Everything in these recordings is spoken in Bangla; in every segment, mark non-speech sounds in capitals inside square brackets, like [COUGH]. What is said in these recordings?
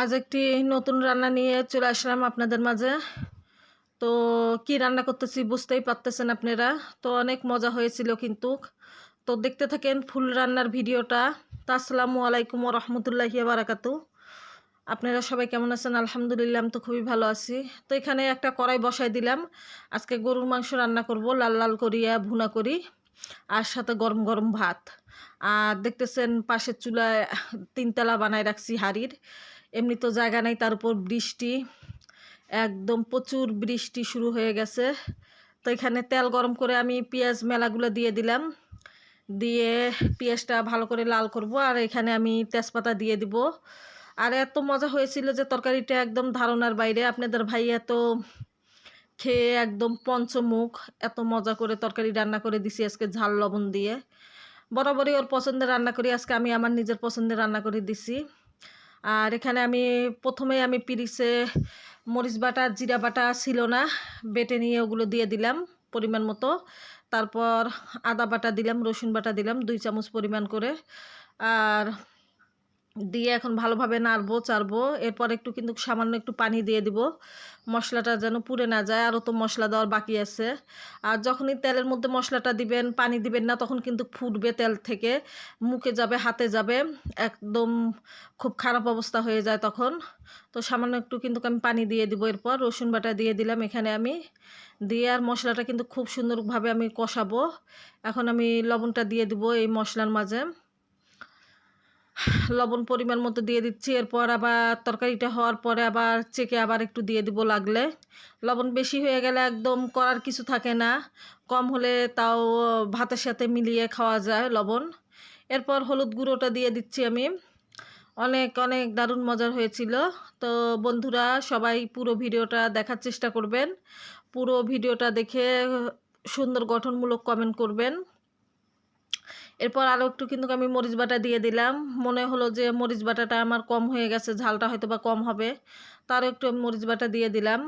আজ একটি নতুন রান্না নিয়ে চলে আসলাম আপনাদের মাঝে। তো কি রান্না করতেছি বুঝতেই পারতেছেন আপনারা। তো অনেক মজা হয়েছিল কিন্তু। তো দেখতে থাকেন ফুল রান্নার ভিডিওটা। তা আসসালামু আলাইকুম রহমতুল্লাহি বারাকাতু। আপনারা সবাই কেমন আছেন? আলহামদুলিল্লাহ, আমি তো খুবই ভালো আছি। তো এখানে একটা কড়াই বসাই দিলাম। আজকে গরুর মাংস রান্না করব, লাল লাল করিয়া ভুনা করি, আর সাথে গরম গরম ভাত। আর দেখতেছেন পাশের চুলায় তিনতলা বানায় রাখছি হাড়ির। এমনি তো জায়গা নাই, তার উপর বৃষ্টি, একদম প্রচুর বৃষ্টি শুরু হয়ে গেছে। তো এখানে তেল গরম করে আমি পেঁয়াজ মেলাগুলো দিয়ে দিলাম। দিয়ে পেঁয়াজটা ভালো করে লাল করব আর এখানে আমি তেজপাতা দিয়ে দিব। আর এত মজা হয়েছিল যে তরকারিটা একদম ধারণার বাইরে। আপনাদের ভাই এত খেয়ে একদম পঞ্চমুখ, এত মজা করে তরকারি রান্না করে দিছি আজকে ঝাল লবণ দিয়ে। বরাবরই ওর পছন্দের রান্না করি, আজকে আমি আমার নিজের পছন্দের রান্না করে দিছি। আর এখানে আমি প্রথমে আমি পিরিসে মরিচ বাটা, জিরা বাটা ছিল না, বেটে নিয়ে ওগুলো দিয়ে দিলাম পরিমাণ মতো। তারপর আদা বাটা দিলাম, রসুন বাটা দিলাম, দুই চামচ পরিমাণ করে। আর দিয়ে এখন ভালোভাবে নাড়বো চারবো এরপর একটু কিন্তু সামান্য একটু পানি দিয়ে দিব। মশলাটা যেন পুড়ে না যায়, আরও তো মশলা দেওয়ার বাকি আছে। আর যখনই তেলের মধ্যে মশলাটা দিবেন, পানি দিবেন না, তখন কিন্তু ফুটবে তেল থেকে। মুখে যাবে, হাতে যাবে। একদম খুব খারাপ অবস্থা হয়ে যায় তখন। তো সামান্য একটু কিন্তু আমি পানি দিয়ে দিব এরপর। রসুন বাটা দিয়ে দিলাম এখানে আমি। দিয়ে আর মশলাটা কিন্তু খুব সুন্দরভাবে আমি কষাবো। এখন আমি লবণটা দিয়ে দিব এই মশলার মাঝে। লবণ পরিমাণ মতো দিয়ে দিচ্ছি। এরপর আবার তরকারিটা হওয়ার পরে আবার চেকে আবার একটু দিয়ে দিব লাগলে। লবণ বেশি হয়ে গেলে একদম করার কিছু থাকে না। কম হলে তাও ভাতের সাথে মিলিয়ে খাওয়া যায় লবণ। এরপর হলুদ গুঁড়োটা দিয়ে দিচ্ছি আমি। অনেক অনেক দারুণ মজার হয়েছিল। তো বন্ধুরা, সবাই পুরো ভিডিওটা দেখার চেষ্টা করবেন। পুরো ভিডিওটা দেখে সুন্দর গঠনমূলক কমেন্ট করবেন। এরপর আরও একটু কিন্তু আমি মরিচ বাটা দিয়ে দিলাম। মনে হলো যে মরিচ বাটাটা আমার কম হয়ে গেছে, ঝালটা হয়তো বা কম হবে। তারও একটু মরিচ বাটা দিয়ে দিলাম।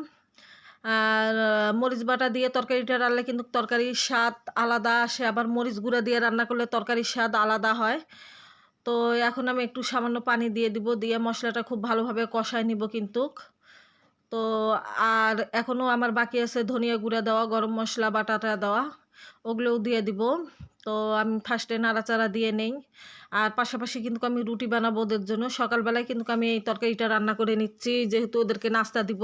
আর মরিচ বাটা দিয়ে তরকারিটা রান্নালে কিন্তু তরকারির স্বাদ আলাদা আসে। আবার মরিচ গুঁড়া দিয়ে রান্না করলে তরকারির স্বাদ আলাদা হয়। তো এখন আমি একটু সামান্য পানি দিয়ে দিব, দিয়ে মশলাটা খুব ভালোভাবে কষায় নিব কিন্তু। তো আর এখনও আমার বাকি আছে ধনিয়া গুঁড়া দেওয়া, গরম মশলা, বাটাটা দেওয়া, ওগুলোও দিয়ে দিব। তো আমি ফার্স্টে নাড়াচাড়া দিয়ে নেই। আর পাশাপাশি কিন্তু আমি রুটি বানাবো ওদের জন্য। সকালবেলায় কিন্তু আমি এই তরকারিটা রান্না করে নিচ্ছি। যেহেতু ওদেরকে নাস্তা দিব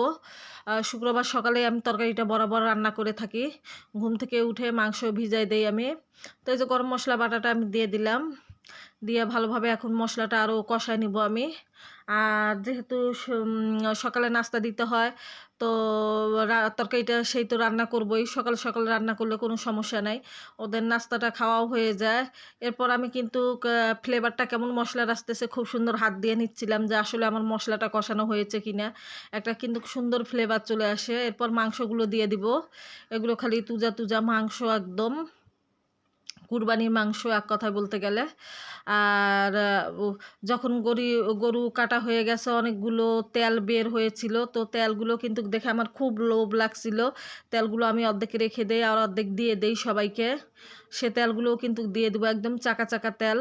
শুক্রবার সকালে আমি তরকারিটা বরাবর রান্না করে থাকি। ঘুম থেকে উঠে মাংস ভিজাই দেই আমি। তো এই যে গরম মশলা বাটাটা আমি দিয়ে দিলাম। দিয়ে ভালোভাবে এখন মশলাটা আরও কষায় নিব আমি। আর যেহেতু সকালে নাস্তা দিতে হয়, তো তরকারিটা সেই তো রান্না করবোই। সকাল সকাল রান্না করলে কোনো সমস্যা নাই। ওদের নাস্তাটা খাওয়াও হয়ে যায়। এরপর আমি কিন্তু ফ্লেভারটা কেমন মশলার আসতেছে খুব সুন্দর হাত দিয়ে নিচ্ছিলাম যে আসলে আমার মশলাটা কষানো হয়েছে কি না একটা কিন্তু সুন্দর ফ্লেভার চলে আসে। এরপর মাংসগুলো দিয়ে দিব। এগুলো খালি তুজা তুজা মাংস একদম। কুরবানির মাংস এক কথায় বলতে গেলে। আর যখন গরি, গরু কাটা হয়ে গেছে, অনেকগুলো তেল বের হয়েছিল। তো তেলগুলো কিন্তু দেখে আমার খুব লোভ লাগছিল। তেলগুলো আমি অর্ধেক রেখে দেই আর অর্ধেক দিয়ে দেই সবাইকে। সে তেলগুলোও কিন্তু দিয়ে দেবো একদম চাকা চাকা তেল।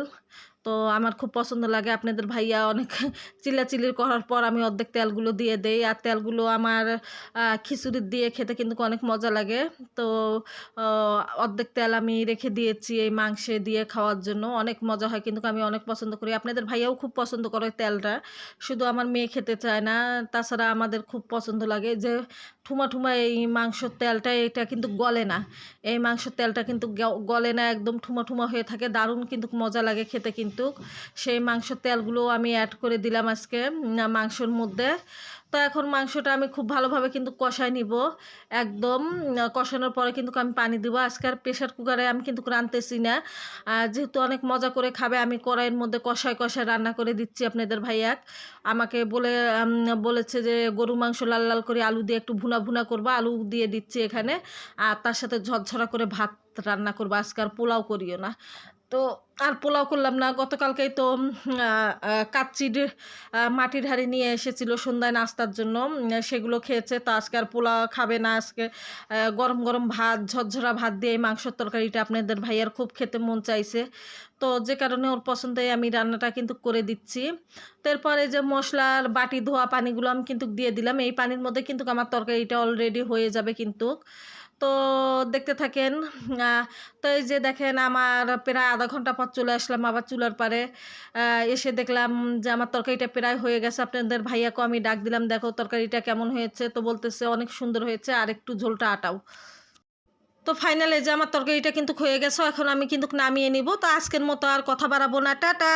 তো আমার খুব পছন্দ লাগে আপনাদের ভাইয়া অনেক [LAUGHS] চিল্লাচিল্লির করার পর আমি অর্ধেক তেলগুলো দিয়ে দেই। আর তেলগুলো আমার খিচুড়ির দিয়ে খেতে কিন্তু অনেক মজা লাগে। তো অর্ধেক তেল আমি রেখে দিয়েছি এই মাংসে দিয়ে খাওয়ার জন্য। অনেক মজা হয় কিন্তু আমি অনেক পছন্দ করি। আপনাদের ভাইয়াও খুব পছন্দ করে তেলটা। শুধু আমার মেয়ে খেতে চায় না, তাছাড়া আমাদের খুব পছন্দ লাগে যে ঠুমা ঠুমা এই মাংসর তেলটা, এটা কিন্তু গলে না। এই মাংসর তেলটা কিন্তু গলে না, একদম ঠুমা ঠুমা হয়ে থাকে। দারুণ কিন্তু মজা লাগে খেতে কিন্তু। সেই মাংসর তেলগুলো আমি অ্যাড করে দিলাম আজকে মাংসর মধ্যে। তো এখন মাংসটা আমি খুব ভালোভাবে কিন্তু কষাই নিব। একদম কষানোর পরে কিন্তু আমি পানি দিব। আজকে আর প্রেশার কুকারে আমি কিন্তু রাঁধতেছি না। যেহেতু অনেক মজা করে খাবে, আমি কড়াইয়ের মধ্যে কষায় কষায় রান্না করে দিচ্ছি আপনাদের ভাইয়াক আমাকে বলে বলেছে যে গরু মাংস লাল লাল করে আলু দিয়ে একটু ভুনা ভুনা করব, আলু দিয়ে দিচ্ছি এখানে। আর তার সাথে ঝরঝরা করে ভাত রান্না করব। আজকে আর পোলাও করিও না। তো আর পোলাও করলাম না। গতকালকেই তো কাচ্চির মাটির হাঁড়ি নিয়ে এসেছিল সন্ধ্যায় নাস্তার জন্য। সেগুলো খেয়েছে। তো আজকে আর পোলাও খাবে না। আজকে গরম গরম ভাত, ঝরঝরা ভাত দিয়ে এই মাংসের তরকারিটা আপনাদের ভাইয়ার খুব খেতে মন চাইছে। তো যে কারণে ওর পছন্দে আমি রান্নাটা কিন্তু করে দিচ্ছি। তারপরে যে মশলার বাটি, ধোয়া পানিগুলো আমি কিন্তু দিয়ে দিলাম। এই পানির মধ্যে কিন্তু আমার তরকারিটা অলরেডি হয়ে যাবে কিন্তু। তো দেখতে থাকেন তো এই যে দেখেন আমার প্রায় আধা ঘণ্টা পর চলে আসলাম আবার চুলার পারে। এসে দেখলাম যে আমার তরকারিটা প্রায় হয়ে গেছে। আপনাদের ভাইয়াকে আমি ডাক দিলাম, দেখো তরকারিটা কেমন হয়েছে? তো বলতেছে, অনেক সুন্দর হয়েছে, আর একটু ঝোলটা আটাও। তো ফাইনালে যে আমার তরকারিটা কিন্তু হয়ে গেছে, এখন আমি কিন্তু নামিয়ে নিব। তো আজকের মতো আর কথা বাড়াবো না। টাটা!